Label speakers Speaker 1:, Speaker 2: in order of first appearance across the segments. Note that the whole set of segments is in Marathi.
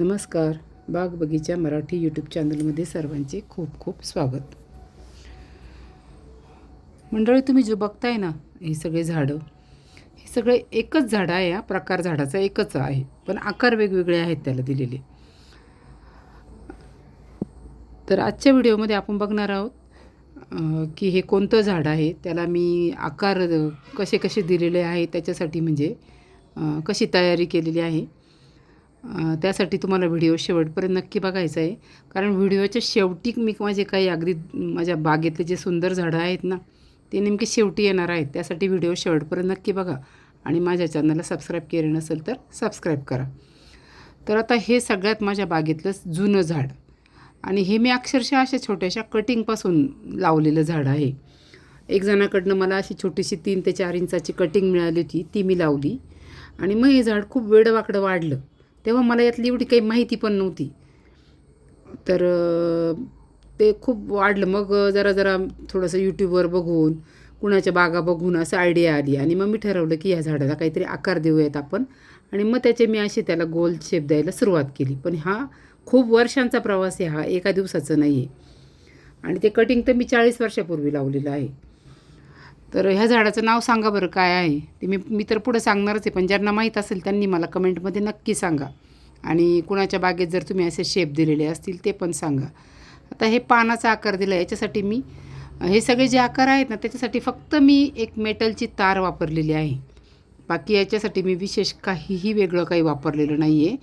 Speaker 1: नमस्कार. बाग बगीचा मराठी यूट्यूब चॅनलमध्ये सर्वांचे खूप खूप स्वागत. मंडळी तुम्ही जो बघताय ना हे सगळे झाडं हे सगळे एकच झाडं आहे हा प्रकार झाडाचा एकच आहे पण आकार वेगवेगळे आहेत त्याला दिलेले. तर आजच्या व्हिडिओमध्ये आपण बघणार आहोत की हे कोणतं झाड आहे त्याला मी आकार कसे कसे दिलेले आहे त्याच्यासाठी म्हणजे कशी तयारी केलेली आहे त्यासाठी तुम्हाला व्हिडिओ शेवटपर्यंत नक्की बघायचा आहे. कारण व्हिडिओच्या शेवटी मी माझे काही अगदी माझ्या बागेतले जे सुंदर झाडं आहेत ना ते नेमके शेवटी येणार आहेत. त्यासाठी व्हिडिओ शेवटपर्यंत नक्की बघा. आणि माझ्या चॅनलला सबस्क्राईब केले नसेल तर सबस्क्राईब करा. तर आता हे सगळ्यात माझ्या बागेतलं जुनं झाड. आणि हे मी अक्षरशः अशा छोट्याशा कटिंगपासून लावलेलं झाड आहे. एक जणाकडनं मला अशी छोटीशी तीन ते चार इंचाची कटिंग मिळाली होती ती मी लावली. आणि मग हे झाड खूप वेडवाकडं वाढलं. तेव्हा मला यातली एवढी काही माहिती पण नव्हती. तर ते खूप वाढलं. मग जरा जरा थोडंसं यूट्यूबवर बघून कुणाच्या बागा बघून असं आयडिया आली. आणि मग मी ठरवलं की या झाडाला काहीतरी आकार देऊयात आपण. आणि मग त्याचे मी असे त्याला गोल शेप द्यायला सुरुवात केली. पण हा खूप वर्षांचा प्रवास आहे. हा एका दिवसाचं नाही आहे आणि ते कटिंग तर मी चाळीस वर्षापूर्वी लावलेलं आहे. तर ह्या झाडाचं नाव सांगा बरं काय आहे? ते मी मी तर पुढं सांगणारच आहे पण ज्यांना माहीत असेल त्यांनी मला कमेंटमध्ये नक्की सांगा. आणि कुणाच्या बागेत जर तुम्ही असे शेप दिलेले असतील ते पण सांगा. आता हे पानाचा आकार दिला याच्यासाठी मी हे सगळे जे आकार आहेत ना त्याच्यासाठी फक्त मी एक मेटलची तार वापरलेली आहे. बाकी याच्यासाठी मी विशेष काहीही वेगळं काही वापरलेलं नाही आहे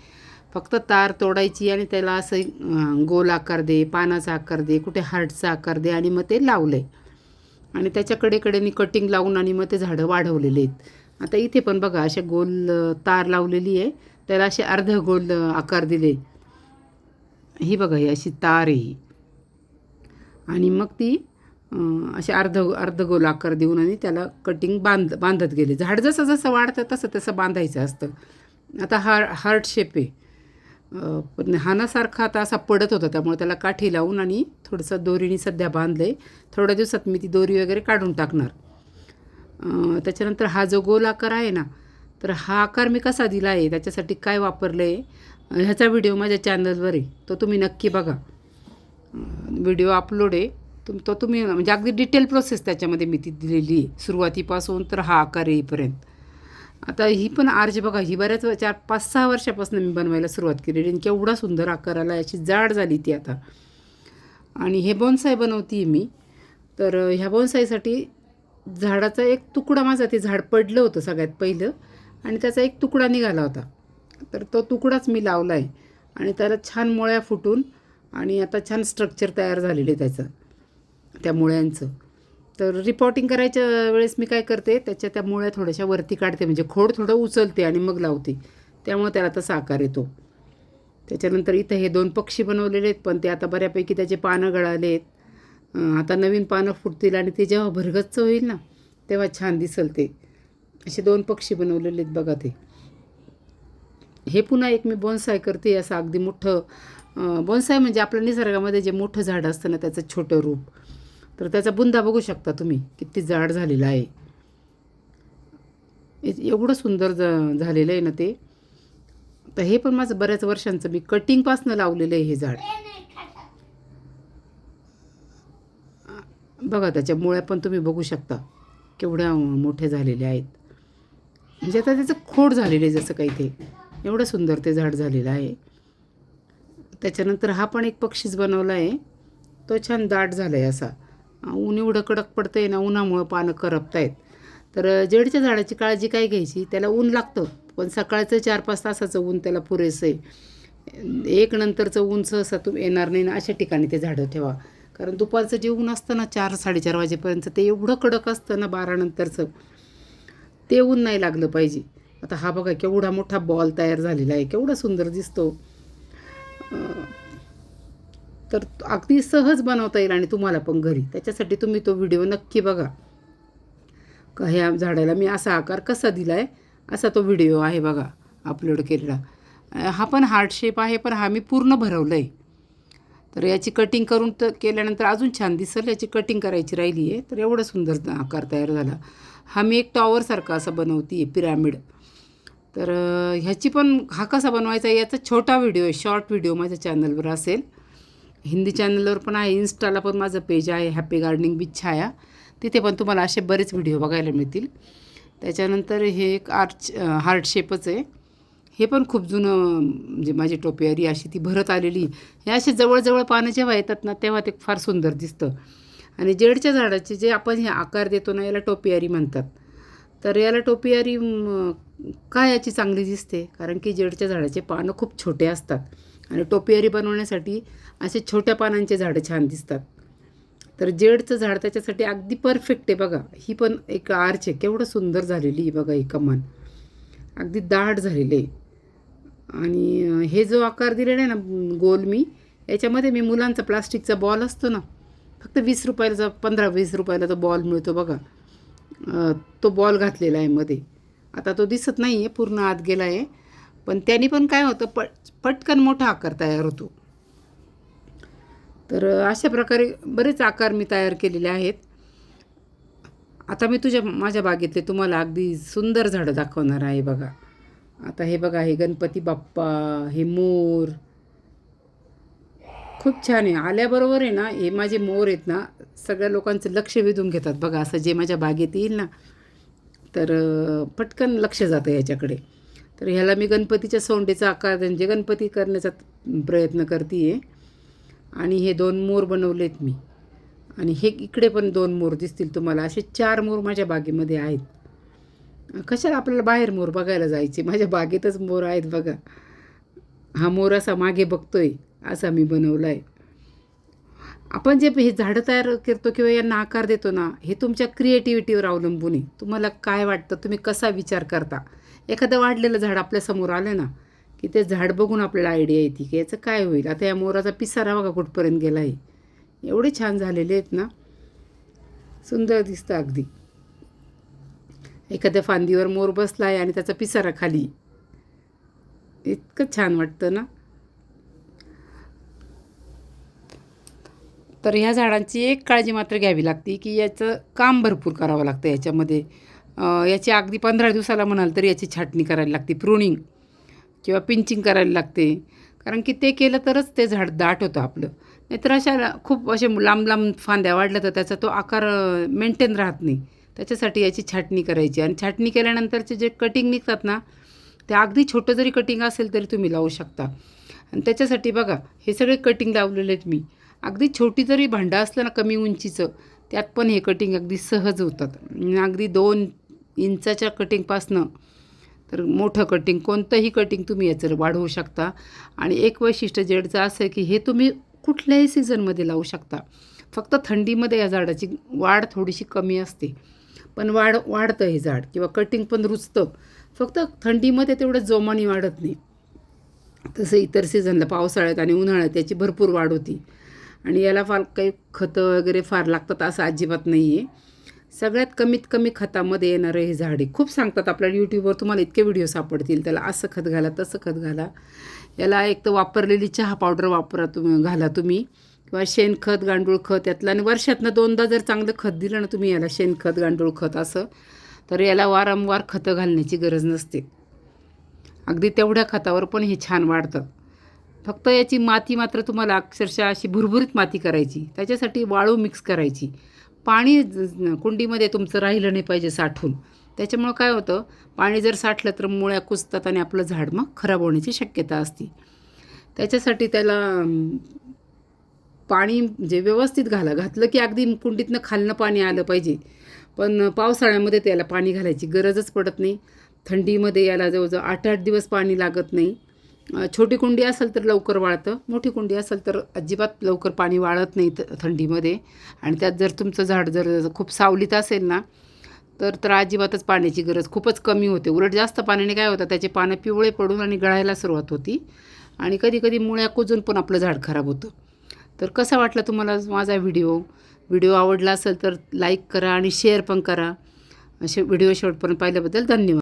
Speaker 1: फक्त तार तोडायची आणि त्याला असं गोल आकार दे पानाचा आकार दे कुठे हार्टचा आकार दे आणि मग ते लावलं आहे आणि त्याच्या कडेकडेनी कटिंग लावून आणि मग ते झाडं वाढवलेले आहेत. आता इथे पण बघा असे गोल तार लावलेली आहे. त्याला असे अर्ध गोल आकार दिले. ही बघा ही अशी तार आहे ही. आणि मग ती असे अर्ध अर्ध गोल आकार देऊन आणि त्याला कटिंग बांध बांधत गेले. झाड जसं जसं वाढतं तसं तसं बांधायचं असतं. आता हार हार्ट शेप आहे. हानासारखा आता असा पडत होता त्यामुळे त्याला काठी लावून आणि थोडंसं दोरीने सध्या बांधलं आहे थोड्या दिवसात मी ती दोरी वगैरे काढून टाकणार. त्याच्यानंतर हा जो गोल आकार आहे ना तर हा आकार मी कसा दिला आहे त्याच्यासाठी काय वापरलं आहे ह्याचा व्हिडिओ माझ्या चॅनलवर आहे तो तुम्ही नक्की बघा. व्हिडिओ अपलोड आहे तुम तो तुम्ही म्हणजे अगदी डिटेल प्रोसेस त्याच्यामध्ये मी ती दिलेली आहे. सुरुवातीपासून तर हा आकार येईपर्यंत. आता ही पण आर्ज बघा ही बऱ्याच चार पाच सहा वर्षापासून मी बनवायला सुरुवात केलेली आणि केवढा सुंदर आकार आला याची जाड झाली ती आता. आणि हे बोनसाय बनवते मी. तर ह्या बोनसाईसाठी झाडाचा एक तुकडा माझा ते झाड पडलं होतं सगळ्यात पहिलं आणि त्याचा एक तुकडा निघाला होता. तर तो तुकडाच मी लावला आहे आणि त्याला छान मुळ्या फुटून आणि आता छान स्ट्रक्चर तयार झालेलं आहे त्याचं त्या मुळ्यांचं. तर रिपोर्टिंग करायच्या वेळेस मी काय करते त्याच्या त्या मुळ्या थोड्याशा वरती काढते म्हणजे खोड थोडं उचलते आणि मग लावते. त्यामुळे त्याला आता साकार येतो. त्याच्यानंतर इथं हे दोन पक्षी बनवलेले आहेत पण ते आता बऱ्यापैकी त्याचे पानं गळाले आहेत. आता नवीन पानं फुटतील आणि ते जेव्हा भरगच्च होईल ना तेव्हा छान दिसल ते. असे दोन पक्षी बनवलेले आहेत बघा ते. हे पुन्हा एक मी बोनसाय करते असं अगदी मोठं बोनसाय म्हणजे आपल्या निसर्गामध्ये जे मोठं झाड असतं ना त्याचं छोटं रूप. तर त्याचा बुंदा बघू शकता तुम्ही किती जाड झालेला आहे. एवढं सुंदर ज झालेलं आहे ना ते. तर हे पण माझं बऱ्याच वर्षांचं मी कटिंगपासनं लावलेलं आहे हे झाड. बघा त्याच्या मुळ्या पण तुम्ही बघू शकता केवढ्या मोठ्या झालेल्या आहेत. म्हणजे आता त्याचं खोड झालेलं आहे जसं काही ते. एवढं सुंदर ते झाड झालेलं आहे. त्याच्यानंतर हा पण एक पक्षीच बनवला आहे. तो छान दाट झाला आहे असा. ऊन एवढं कडक पडतं आहे ना उन्हामुळं पानं करपतायत. तर जेडच्या झाडाची काळजी काय घ्यायची? त्याला ऊन लागतं पण सकाळचं चार पाच तासाचं ऊन त्याला पुरेसं आहे एक नंतरचं ऊन सहसा तुम येणार नाही ना अशा ठिकाणी ते झाडं ठेवा. कारण दुपारचं जे ऊन असतं ना चार साडेचार वाजेपर्यंत ते एवढं कडक असतं ना बारा नंतरचं ते ऊन नाही लागलं पाहिजे. आता हा बघा केवढा मोठा बॉल तयार झालेला आहे केवढा सुंदर दिसतो. तर अगदी सहज बनवता येईल आणि तुम्हाला पण घरी. त्याच्यासाठी तुम्ही तो व्हिडिओ नक्की बघा. का ह्या झाडाला मी असा आकार कसा दिला आहे असा तो व्हिडिओ आहे बघा अपलोड केलेला. हा पण हार्ट शेप आहे पण हा मी पूर्ण भरवलं आहे तर याची कटिंग करून तर केल्यानंतर अजून छान दिसेल याची कटिंग करायची राहिली आहे तर एवढा सुंदर आकार तयार झाला. हा मी एक टॉवरसारखा असा बनवते आहे पिरामिड तर ह्याची पण हा कसा बनवायचा याचा छोटा व्हिडिओ आहे शॉर्ट व्हिडिओ माझ्या चॅनलवर असेल. हिंदी चॅनलवर पण आहे इन्स्टाला पण माझं पेज आहे हॅपी गार्डनिंग विथ छाया तिथे पण तुम्हाला असे बरेच व्हिडिओ बघायला मिळतील. त्याच्यानंतर हे एक आर्च हार्ट शेपच आहे. हे पण खूप जुनं म्हणजे माझी टोपियारी अशी ती भरत आलेली. हे असे जवळजवळ पानं जेव्हा येतात ना तेव्हा ते फार सुंदर दिसतं. आणि जेडच्या झाडाचे जे आपण हे आकार देतो ना याला टोपियारी म्हणतात. तर याला टोपियारी का याची चांगली दिसते? कारण की जेडच्या झाडाचे पानं खूप छोटे असतात. आणि टोपियारी बनवण्यासाठी असे छोट्या पानांचे झाडं छान दिसतात. तर जेडचं झाड त्याच्यासाठी अगदी परफेक्ट आहे बघा. ही पण एक आर्च आहे. केवढं सुंदर झालेली आहे बघा ही कमान. अगदी दाट झालेले आहे. आणि हे जो आकार दिलेला आहे ना गोल मी याच्यामध्ये मी मुलांचा प्लास्टिकचा बॉल असतो ना फक्त वीस रुपयाचा पंधरा वीस रुपयाला तो बॉल मिळतो बघा. तो बॉल घातलेला आहे मध्ये. आता तो दिसत नाही आहे पूर्ण आत गेला आहे पण त्यांनी पण काय होतं पट पटकन मोठा आकार तयार होतो. तर अशा प्रकारे बरेच आकार मी तयार केलेले आहेत. आता मी तुझ्या माझ्या बागेतले तुम्हाला अगदी सुंदर झाडं दाखवणार आहे बघा. आता हे बघा हे गणपती बाप्पा हे मोर. खूप छान आहे. आल्याबरोबर आहे ना हे माझे मोर आहेत ना सगळ्या लोकांचं लक्ष वेधून घेतात. बघा असं जे माझ्या बागेत येईल ना तर पटकन लक्ष जातं याच्याकडे. तर ह्याला मी गणपतीच्या सोंडेचा आकार म्हणजे गणपती करण्याचा प्रयत्न करते आहे आणि हे दोन मोर बनवलेत मी. आणि हे इकडे पण दोन मोर दिसतील तुम्हाला. असे चार मोर माझ्या बागेमध्ये आहेत. कशाला आपल्याला बाहेर मोर बघायला जायचे? माझ्या बागेतच मोर आहेत बघा. हा मोर असा मागे बघतोय असा मी बनवला आहे आपण जे हे झाडं तयार करतो किंवा यांना आकार देतो ना हे तुमच्या क्रिएटिव्हिटीवर अवलंबून आहे. तुम्हाला काय वाटतं? तुम्ही कसा विचार करता? एखादं वाढलेलं झाड आपल्यासमोर आलं ना की ते झाड बघून आपल्याला आयडिया येते की याचं काय होईल? आता या मोराचा पिसारा बघा कुठपर्यंत गेला आहे एवढे छान झालेले आहेत ना. सुंदर दिसतं अगदी. एखाद्या फांदीवर मोर बसला आहे आणि त्याचा पिसारा खाली. इतकं छान वाटतं ना. तर ह्या झाडांची एक काळजी मात्र घ्यावी लागते की याचं काम भरपूर करावं लागतं याच्यामध्ये. याची अगदी पंधरा दिवसाला म्हणाल तरी याची छाटणी करायला लागते प्रुनिंग किंवा पिंचिंग करायला लागते. कारण की ते केलं तरच ते झाड दाट होतं आपलं. नाहीतर अशा खूप असे लांब लांब फांद्या वाढल्या तर त्याचा तो आकार मेंटेन राहत नाही. त्याच्यासाठी याची छाटणी करायची आणि छाटणी केल्यानंतरचे जे कटिंग निघतात ना ते अगदी छोटं जरी कटिंग असेल तरी तुम्ही लावू शकता. आणि त्याच्यासाठी बघा हे सगळे कटिंग लावलेले आहेत मी. अगदी छोटी जरी भांडं असलं ना कमी उंचीचं त्यात पण हे कटिंग अगदी सहज होतात. अगदी दोन इंचाच्या कटिंगपासनं तर मोठं कटिंग कोणतंही कटिंग तुम्ही याचं वाढवू शकता. आणि एक वैशिष्ट्य जेडचं असं आहे की हे तुम्ही कुठल्याही सीझनमध्ये लावू शकता. फक्त थंडीमध्ये या झाडाची वाढ थोडीशी कमी असते. पण वाढ वाढतं हे झाड किंवा कटिंग पण रुचतं. फक्त थंडीमध्ये तेवढं जोमाने वाढत नाही. तसं इतर सीझनला पावसाळ्यात आणि उन्हाळ्यात याची भरपूर वाढ होती. आणि याला फार काही खतं वगैरे फार लागतात असं अजिबात नाही आहे सगळ्यात कमीत कमी खतामध्ये येणारं हे झाडे खूप सांगतात आपल्या यूट्यूबवर तुम्हाला इतके व्हिडिओ सापडतील. त्याला असं खत घाला तसं खत घाला. याला एक तर वापरलेली चहा पावडर वापरा तुम्ही घाला तुम्ही. किंवा शेणखत गांडूळ खत यातलं आणि वर्षातनं दोनदा जर चांगलं खत दिलं ना तुम्ही याला शेणखत गांडूळ खत असं तर याला वारंवार खतं घालण्याची गरज नसते. अगदी तेवढ्या खतावर पण हे छान वाढतात फक्त याची माती मात्र तुम्हाला अक्षरशः अशी भुरभुरीत माती करायची. त्याच्यासाठी वाळू मिक्स करायची. पाणी ज- कुंडीमध्ये तुमचं राहिलं नाही पाहिजे साठून. त्याच्यामुळं काय होतं पाणी जर साठलं तर मुळ्या कुजतात आणि आपलं झाड मग खराब होण्याची शक्यता असते. त्याच्यासाठी त्याला पाणी जे व्यवस्थित घाला. घातलं की अगदी कुंडीतनं खालनं पाणी आलं पाहिजे. पण पावसाळ्यामध्ये त्याला पाणी घालायची गरजच पडत नाही. थंडीमध्ये याला जवळजवळ आठ आठ दिवस पाणी लागत नाही. छोटी कुंडी असेल तर लवकर वाळतं मोठी कुंडी असेल तर अजिबात लवकर पाणी वाळत नाही थंडीमध्ये. आणि त्यात जर तुमचं झाड जर खूप सावलीत असेल ना तर तर अजिबातच पाण्याची गरज खूपच कमी होते. उलट जास्त पाण्याने काय होतं त्याचे पानं पिवळे पडून आणि गळायला सुरुवात होती. आणि कधी कधी मुळ्या कुजून पण आपलं झाड खराब होतं. तर कसा वाटला तुम्हाला माझा व्हिडिओ? व्हिडिओ आवडला असेल तर लाईक करा आणि शेअर पण करा. असे व्हिडिओ शेवटपर्यंत पाहिल्याबद्दल धन्यवाद.